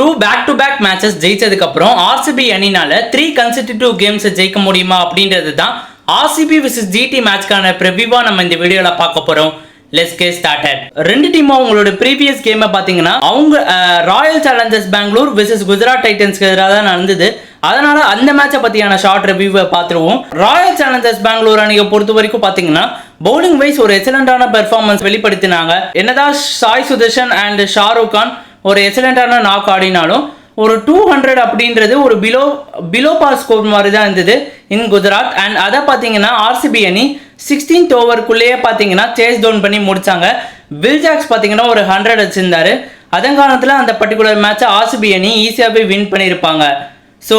Two back to back matches ஜெயிச்சதுக்கு அப்புறம் RCB அணினால three consecutive games ஜெயிக்க முடியுமா அப்படின்றது தான் ஆர்சிபி விசஸ் ஜிடி மேட்ச்க்கான ப்ரிவியூவா நம்ம இந்த வீடியோல பார்க்க போறோம். லெஸ் கே ஸ்டார்டட் ரெண்டு டீமும் அவங்களோட ப்ரீவியஸ் கேமை பார்த்தீங்கன்னா அவங்க Royal Challengers Bangalore versus Gujarat டைட்டன்ஸ்க்கு எதிராக தான் நடந்தது. அதனால அந்த மேட்சை பத்தியான ஷார்ட் ரிவ்யூவை பார்த்துருவோம். ராயல் சேலஞ்சர்ஸ் பெங்களூர் அணியை பொறுத்த வரைக்கும் பார்த்தீங்கன்னா பவுலிங் வைஸ் ஒரு எக்ஸலண்டான பெர்ஃபார்மன்ஸ் வெளிப்படுத்தினாங்க. என்னதான் சாய் சுதர்ஷன் அண்ட் ஷாருக் கான் ஒரு எக்ஸலண்டான நாக் ஆடினாலும் ஒரு டூ ஹண்ட்ரட் அப்படின்றது ஒரு பிலோ பிலோ பாஸ் ஸ்கோர் மாதிரி தான் இருந்தது இன் குஜராத் அண்ட் அதை பார்த்தீங்கன்னா ஆர்சிபி அணி சிக்ஸ்டீன்த் ஓவருக்குள்ளேயே பார்த்தீங்கன்னா சேஸ் டவுன் பண்ணி முடித்தாங்க வில்ஜாக்ஸ் பார்த்தீங்கன்னா ஒரு ஹண்ட்ரட் வச்சுருந்தாரு. அதன் காரணத்தில் அந்த பர்டிகுலர் மேட்சை ஆர்சிபி அணி ஈஸியாகவே வின் பண்ணியிருப்பாங்க. ஸோ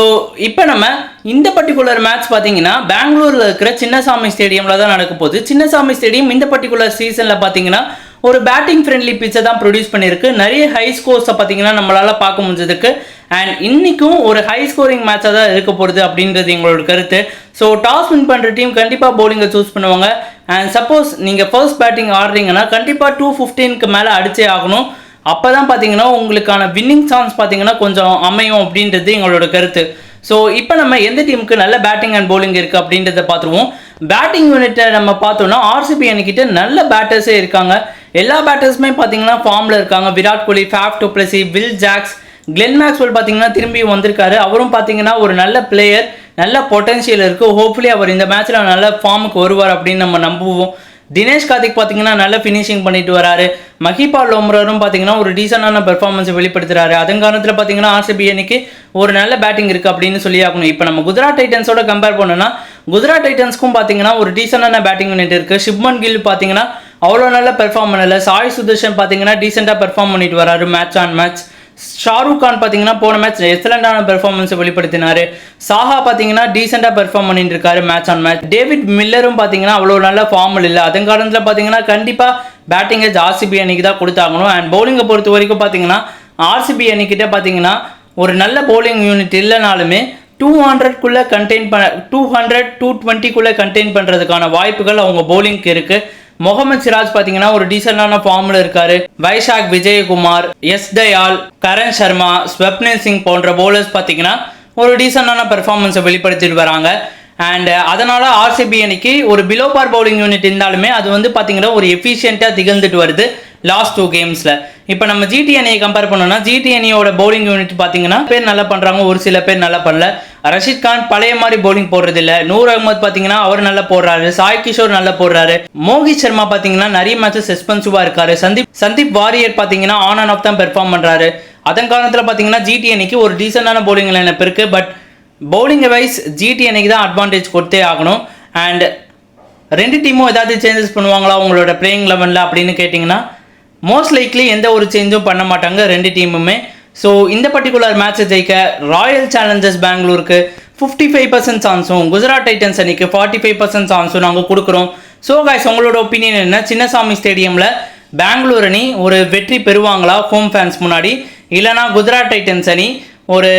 இப்போ நம்ம இந்த பர்டிகுலர் மேட்ச் பார்த்தீங்கன்னா பெங்களூரில் இருக்கிற சின்னசாமி ஸ்டேடியமில் தான் நடக்க போகுது. சின்னசாமி ஸ்டேடியம் இந்த பர்டிகுலர் சீசனில் பார்த்தீங்கன்னா ஒரு பேட்டிங் ஃப்ரெண்ட்லி பிச்சை தான் ப்ரொடியூஸ் பண்ணியிருக்கு. நிறைய ஹை ஸ்கோர்ஸை பார்த்தீங்கன்னா நம்மளால் பார்க்க முடிஞ்சதுக்கு. அண்ட் இன்றைக்கும் ஒரு ஹை ஸ்கோரிங் மேட்சாக தான் இருக்க போகிறது அப்படின்றது எங்களோட கருத்து. ஸோ டாஸ் வின் பண்ணுற டீம் கண்டிப்பாக பவுலிங்கை சூஸ் பண்ணுவாங்க. அண்ட் சப்போஸ் நீங்கள் ஃபர்ஸ்ட் பேட்டிங் ஆடுறீங்கன்னா கண்டிப்பாக டூ ஃபிஃப்டீனுக்கு மேலே அடிச்சே ஆகணும். அப்போ தான் பார்த்தீங்கன்னா உங்களுக்கான வின்னிங் சான்ஸ் பார்த்தீங்கன்னா கொஞ்சம் அமையும் அப்படின்றது எங்களோட கருத்து. ஸோ இப்போ நம்ம எந்த டீமுக்கு நல்ல பேட்டிங் அண்ட் போலிங் இருக்குது அப்படின்றத பார்த்துருவோம். பேட்டிங் யூனிட்டை நம்ம பார்த்தோம்னா ஆர்சிபி அணிக்கிட்ட நல்ல பேட்டர்ஸே இருக்காங்க. எல்லா பேட்டர்ஸுமே பார்த்தீங்கன்னா ஃபார்மில் இருக்காங்க. Virat Kohli Faf du Plessis Will Jacks Glenn Maxwell பார்த்தீங்கன்னா திரும்பி வந்திருக்காரு. அவரும் பார்த்தீங்கன்னா ஒரு நல்ல பிளேயர் நல்ல பொட்டன்ஷியல் இருக்குது ஹோப்ஃபுல்லி அவர் இந்த மேட்ச்சில் நல்ல ஃபார்முக்கு வருவார் அப்படின்னு நம்ம நம்புவோம். தினேஷ் கார்த்திக் பார்த்தீங்கன்னா நல்ல ஃபினிஷிங் பண்ணிட்டு வராரு. மஹிபா லோம்ரரும் பார்த்தீங்கன்னா ஒரு டீசெண்டான பெர்ஃபார்மன்ஸை வெளிப்படுத்துறாரு. அதன் காரணத்தில் பார்த்தீங்கன்னா ஆர்சிபி அணிக்கு ஒரு நல்ல பேட்டிங் இருக்குது அப்படின்னு சொல்லி ஆகணும். இப்போ நம்ம குஜராத் டைட்டன்ஸோட கம்பேர் பண்ணோம்னா குஜராத் டைட்டன்ஸ்க்கும் பார்த்தீங்கன்னா ஒரு டீசெண்டான பேட்டிங் யூனிட் இருக்குது ஷிப்மன் கில் பார்த்தீங்கன்னா அவ்வளோ நல்ல பெர்ஃபார்ம் பண்ணல. சாய் சுதர்ஷன் பார்த்தீங்கன்னா டீசெண்டாக பெர்ஃபார்ம் பண்ணிட்டு வராரு. Match on match Shahrukh Khan பார்த்தீங்கன்னா போன மேட்ச் எக்ஸலண்டான பெர்ஃபார்மன்ஸை வெளிப்படுத்தினாரு. சாஹா பார்த்தீங்கன்னா டீசெண்டாக பெர்ஃபார்ம் பண்ணிட்டு இருக்காரு மேட்ச் ஆன் மேட்ச் டேவிட் மில்லரும் பார்த்தீங்கன்னா அவ்வளோ நல்ல ஃபார்மில் இல்லை. அதன் காரணத்தில் பார்த்தீங்கன்னா கண்டிப்பாக பேட்டிங்கை ஆர்சிபி அன்னைக்கு தான் கொடுத்தாகணும். அண்ட் பவுலிங்கை பொறுத்த வரைக்கும் பார்த்தீங்கன்னா ஆர்சிபி அணிக்கிட்ட பார்த்தீங்கன்னா ஒரு நல்ல பவுலிங் யூனிட் இல்லைனாலுமே டூ ஹண்ட்ரட்குள்ளே கண்டெயின் பண்ண டூ ஹண்ட்ரட் டூ டுவெண்ட்டிக்குள்ளே கண்டெயின் பண்ணுறதுக்கான வாய்ப்புகள் அவங்க பவுலிங்க்கு இருக்குது முகமது சிராஜ் பார்த்தீங்கன்னா ஒரு டீசெண்டான ஃபார்மில் இருக்காரு. வைஷாக் விஜயகுமார் எஸ் தயால் கரண் சர்மா ஸ்வப்னில் சிங் போன்ற பவுலர்ஸ் பார்த்தீங்கன்னா ஒரு டீசெண்டான பெர்ஃபார்மன்ஸை வெளிப்படுத்திட்டு வராங்க. அண்ட் அதனால ஆர்சிபி அணிக்கு ஒரு பிலோ பார் பவுலிங் யூனிட் இருந்தாலுமே அது வந்து பார்த்தீங்கன்னா ஒரு எஃபிஷியண்ட்டாக திகழ்ந்துட்டு வருது. லாஸ்ட் டூ கேம்ஸில் இப்போ நம்ம ஜிடிஎன்ஐ கம்பேர் பண்ணோம்னா ஜிடிஎன்ஐயோட பவுலிங் யூனிட் பார்த்தீங்கன்னா பேர் நல்லா பண்ணுறாங்க ஒரு சில பேர் நல்லா பண்ணல. ரஷித் கான் பழைய மாதிரி பவுலிங் போடுறதில்ல. நூர் அகமது பார்த்தீங்கன்னா அவர் நல்லா போடுறாரு. சாய் கிஷோர் நல்லா போடுறாரு. மோகித் சர்மா பார்த்தீங்கன்னா நிறைய மேட்சஸ் எக்ஸ்பென்சிவாக இருக்காரு. சந்தீப் சந்தீப் வாரியர் பார்த்தீங்கன்னா ஆன் அண்ட் ஆஃப் தான் பெர்ஃபார்ம் பண்ணுறாரு அதன் காரணத்தில் பார்த்தீங்கன்னா ஜிடிஎன்ஐக்கு ஒரு டீசெண்டான பவுலிங் லைனப் இருக்குது பட் பவுலிங் வைஸ் ஜிடிஎன்ஐக்கு தான் அட்வான்டேஜ் கொடுத்தே ஆகணும். அண்ட் ரெண்டு டீமும் ஏதாவது சேஞ்சஸ் பண்ணுவாங்களா? உங்களோட பிளேயிங் லெவனில் அப்படின்னு கேட்டிங்கன்னா மோஸ்ட் லைக்லி எந்த ஒரு சேஞ்சும் பண்ண மாட்டாங்க ரெண்டு டீமுமே ஸோ இந்த பர்டிகுலர் மேட்ச்சை ஜெயிக்க ராயல் சேலஞ்சர்ஸ் பெங்களூருக்கு ஃபிஃப்டி ஃபைவ் பர்சன்ட் சான்ஸும் குஜராத் டைட்டன்ஸ் அணிக்கு ஃபார்ட்டி ஃபைவ் பர்சன்ட் சான்ஸும் நாங்கள் கொடுக்குறோம். ஸோ காய்ஸ் உங்களோட ஒப்பீனியன் என்ன? சின்னசாமி ஸ்டேடியமில் பெங்களூர் அணி ஒரு வெற்றி பெறுவாங்களா? ஹோம் ஃபேன்ஸ் முன்னாடி. இல்லைனா குஜராத் டைட்டன்ஸ் அணி ஒரு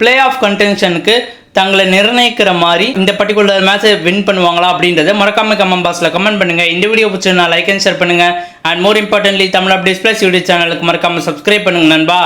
பிளே ஆஃப் கன்டென்ஷனுக்கு தங்களை நிர்ணயிக்கிற மாதிரி இந்த பர்டிகுலர் மேட்சை வின் பண்ணுவாங்களா அப்படின்றத மறக்காம கமெண்ட் பாக்ஸில் கமெண்ட் பண்ணுங்க. இந்த வீடியோ பிடிச்சிருந்தா லைக் அண்ட் ஷேர் பண்ணுங்க. And more importantly Tamil updates plus YouTube சேனலுக்கு மறக்காம சப்ஸ்கிரைப் பண்ணுங்க நண்பா.